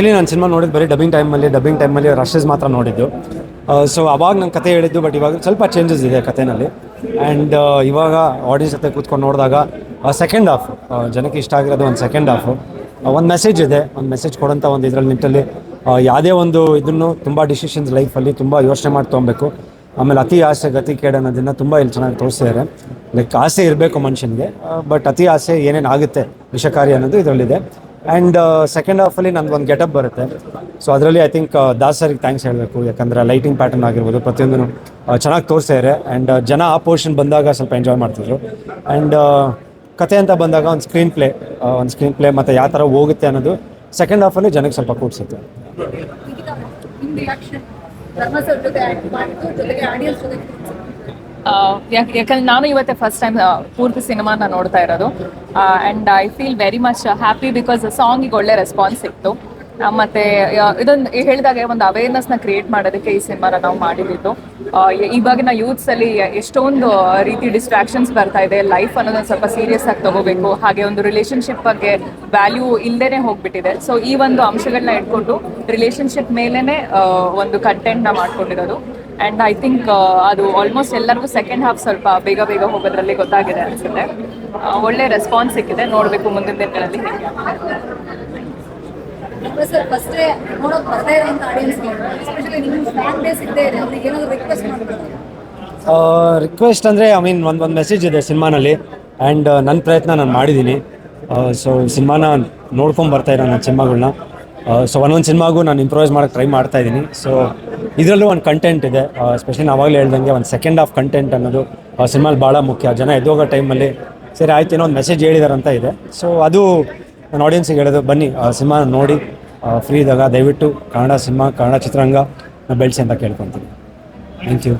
Actually ನಾನು cinema ನೋಡಿದ್ದು ಬರೀ ಡಬ್ಬಿಂಗ್ ಟೈಮಲ್ಲಿ ಡಬ್ಬಿಂಗ್ ಟೈಮಲ್ಲಿ ರಶಸ್ ಮಾತ್ರ ನೋಡಿದ್ದು. ಸೊ ಅವಾಗ ನಾನು ಕತೆ ಹೇಳಿದ್ದು ಬಟ್ ಇವಾಗ ಸ್ವಲ್ಪ ಚೇಂಜಸ್ ಇದೆ ಕಥೆನಲ್ಲಿ ಆ್ಯಂಡ್ ಇವಾಗ ಆಡಿಯನ್ಸ್ ಜೊತೆ ಕೂತ್ಕೊಂಡು ನೋಡಿದಾಗ ಸೆಕೆಂಡ್ ಹಾಫ್ ಜನಕ್ಕೆ ಇಷ್ಟ ಆಗಿರೋದು ಒಂದು ಸೆಕೆಂಡ್ ಹಾಫು ಒಂದು ಮೆಸೇಜ್ ಇದೆ ಒಂದು ಮೆಸೇಜ್ ಕೊಡೋಂಥ ಒಂದು ಇದರಲ್ಲಿ ನಿಟ್ಟಲ್ಲಿ ಆ, ಯಾವುದೇ ಒಂದು ಇದನ್ನು ತುಂಬ ಡಿಸಿಷನ್ಸ್ ಲೈಫಲ್ಲಿ ತುಂಬ ಯೋಚನೆ ಮಾಡಿ ತೊಗೊಬೇಕು. ಆಮೇಲೆ ಅತಿ ಆಸೆ ಗತಿ ಕೇಡ ಅನ್ನೋದನ್ನು ತುಂಬ ಇಲ್ಲಿ ಚೆನ್ನಾಗಿ ತೋರಿಸಿದ್ದಾರೆ. ಲೈಕ್ ಆಸೆ ಇರಬೇಕು ಮನುಷ್ಯನಿಗೆ ಬಟ್ ಅತಿ ಆಸೆ ಏನೇನು ಆಗುತ್ತೆ ವಿಷಕಾರಿ ಅನ್ನೋದು ಇದರಲ್ಲಿದೆ. ಆ್ಯಂಡ್ ಸೆಕೆಂಡ್ ಹಾಫಲ್ಲಿ ನಂದು ಒಂದು ಗೆಟಪ್ ಬರುತ್ತೆ. ಸೊ ಅದರಲ್ಲಿ ಐ ಥಿಂಕ್ ದಾಸರಿಗೆ ಥ್ಯಾಂಕ್ಸ್ ಹೇಳಬೇಕು. ಯಾಕಂದರೆ ಲೈಟಿಂಗ್ ಪ್ಯಾಟರ್ನ್ ಆಗಿರ್ಬೋದು, ಪ್ರತಿಯೊಂದನ್ನು ಚೆನ್ನಾಗಿ ತೋರಿಸ್ತಾರೆ ಆ್ಯಂಡ್ ಜನ ಆ ಪೋರ್ಷನ್ ಬಂದಾಗ ಸ್ವಲ್ಪ ಎಂಜಾಯ್ ಮಾಡ್ತಿದ್ರು. ಆ್ಯಂಡ್ ಕತೆ ಅಂತ ಬಂದಾಗ ಒಂದು ಸ್ಕ್ರೀನ್ ಪ್ಲೇ ಒಂದು ಸ್ಕ್ರೀನ್ ಪ್ಲೇ ಮತ್ತು ಯಾವ ಥರ ಹೋಗುತ್ತೆ ಅನ್ನೋದು ಸೆಕೆಂಡ್ ಹಾಫಲ್ಲಿ ಜನಕ್ಕೆ ಸ್ವಲ್ಪ ಕೂಡಿಸುತ್ತೆ. ಯಾಕಂದ್ರೆ ನಾನು ಇವತ್ತೇ ಫಸ್ಟ್ ಟೈಮ್ ಪೂರ್ತಿ ಸಿನಿಮಾನ ನೋಡ್ತಾ ಇರೋದು. And I feel very much happy because ಸಾಂಗಿಗೆ ಒಳ್ಳೆ ರೆಸ್ಪಾನ್ಸ್ ಸಿಕ್ತು ಮತ್ತೆ ಇದೊಂದು ಹೇಳಿದಾಗೆ ಒಂದು ನ ಕ್ರಿಯೇಟ್ ಮಾಡೋದಕ್ಕೆ ಈ ಸಿನಿಮಾನ ನಾವು ಮಾಡಿದ್ದು. ಇವಾಗಿನ ಯೂತ್ಸ್ ಅಲ್ಲಿ ಎಷ್ಟೊಂದು ರೀತಿ ಡಿಸ್ಟ್ರಾಕ್ಷನ್ಸ್ ಬರ್ತಾ ಇದೆ. ಲೈಫ್ ಅನ್ನೋದನ್ನ ಸ್ವಲ್ಪ ಸೀರಿಯಸ್ ಆಗಿ ತಗೋಬೇಕು. ಹಾಗೆ ಒಂದು ರಿಲೇಶನ್ಶಿಪ್ ಬಗ್ಗೆ ವ್ಯಾಲ್ಯೂ ಇಲ್ಲದೇನೆ ಹೋಗ್ಬಿಟ್ಟಿದೆ. ಸೊ ಈ ಒಂದು ಅಂಶಗಳನ್ನ ಇಟ್ಕೊಂಡು ರಿಲೇಶನ್ಶಿಪ್ ಮೇಲೇನೆ ಒಂದು ಒಂದು ನ ಮಾಡ್ಕೊಂಡಿರೋದು. ಆ್ಯಂಡ್ ಐ ಥಿಂಕ್ ಅದು ಆಲ್ಮೋಸ್ಟ್ ಎಲ್ಲರಿಗೂ ಸೆಕೆಂಡ್ ಹಾಫ್ ಸ್ವಲ್ಪ ಬೇಗ ಬೇಗ ಹೋಗೋದ್ರಲ್ಲಿ ಗೊತ್ತಾಗಿದೆ ಅನಿಸುತ್ತೆ. ಆ, ಒಳ್ಳೆ ರೆಸ್ಪಾನ್ಸ್ ಸಿಕ್ಕಿದೆ. ನೋಡಬೇಕು ಮುಂದಿನ ದಿನಗಳಲ್ಲಿ ಹೇಗೆ ಧರ್ಮ ಸರ್ ಫಸ್ಟೇ ನೋಡೋಕ್ ಬರ್ತಾ ಇರೋಂಥ ಆಡಿಯನ್ಸ್ಗೆ ಎಸ್ಪೆಷಲಿ ನಿಮ್ಮ ಫ್ಯಾನ್ ಬೇಸ್ ಇದ್ದೇ ಇದೆ. ಅವ್ರಿಗೆ ಏನಾದ್ರು ರಿಕ್ವೆಸ್ಟ್ ಮಾಡ್ಬೇಕು ರಿಕ್ವೆಸ್ಟ್ ಅಂದರೆ ಐ ಮೀನ್ ಒಂದು ಒಂದು ಮೆಸೇಜ್ ಇದೆ ಸಿನಿಮಾನಲ್ಲಿ. ಆ್ಯಂಡ್ ನನ್ನ ಪ್ರಯತ್ನ ನಾನು ಮಾಡಿದ್ದೀನಿ. ಸೊ ಸಿನಿಮಾನ ನೋಡ್ಕೊಂಡು ಬರ್ತಾ ಇರೋ ನನ್ನ ಸಿನಿಮಾಗಳನ್ನ ಸೊ ಒಂದೊಂದು ಸಿನಿಮಾಗೂ ನಾನು ಇಂಪ್ರೂವೈಸ್ ಮಾಡೋಕೆ ಟ್ರೈ ಮಾಡ್ತಾ ಇದ್ದೀನಿ. ಸೊ ಇದರಲ್ಲೂ ಒಂದು ಕಂಟೆಂಟ್ ಇದೆ. ಸ್ಪೆಷಲಿ ಆಗಲೇ ಹೇಳ್ದಂಗೆ ಒಂದು ಸೆಕೆಂಡ್ ಆಫ್ ಕಂಟೆಂಟ್ ಅನ್ನೋದು ಸಿನಿಮಾಲಿ ಭಾಳ ಮುಖ್ಯ. ಜನ ಎದ್ದೋಗೋ ಟೈಮಲ್ಲಿ ಸರಿ ಆಯ್ತು, ಏನೋ ಒಂದು ಮೆಸೇಜ್ ಹೇಳಿದಾರಂತ ಇದೆ. ಸೊ ಅದು ನಾನು ಆಡಿಯನ್ಸಿಗೆ ಹೇಳೋದು, ಬನ್ನಿ ಸಿನಿಮಾ ನೋಡಿ ಫ್ರೀ ಇದ್ದಾಗ ದಯವಿಟ್ಟು ಕನ್ನಡ ಸಿನಿಮಾ, ಕನ್ನಡ ಚಿತ್ರರಂಗ ಬೆಳೆಸಿ ಅಂತ ಕೇಳ್ಕೊತೀನಿ. Thank you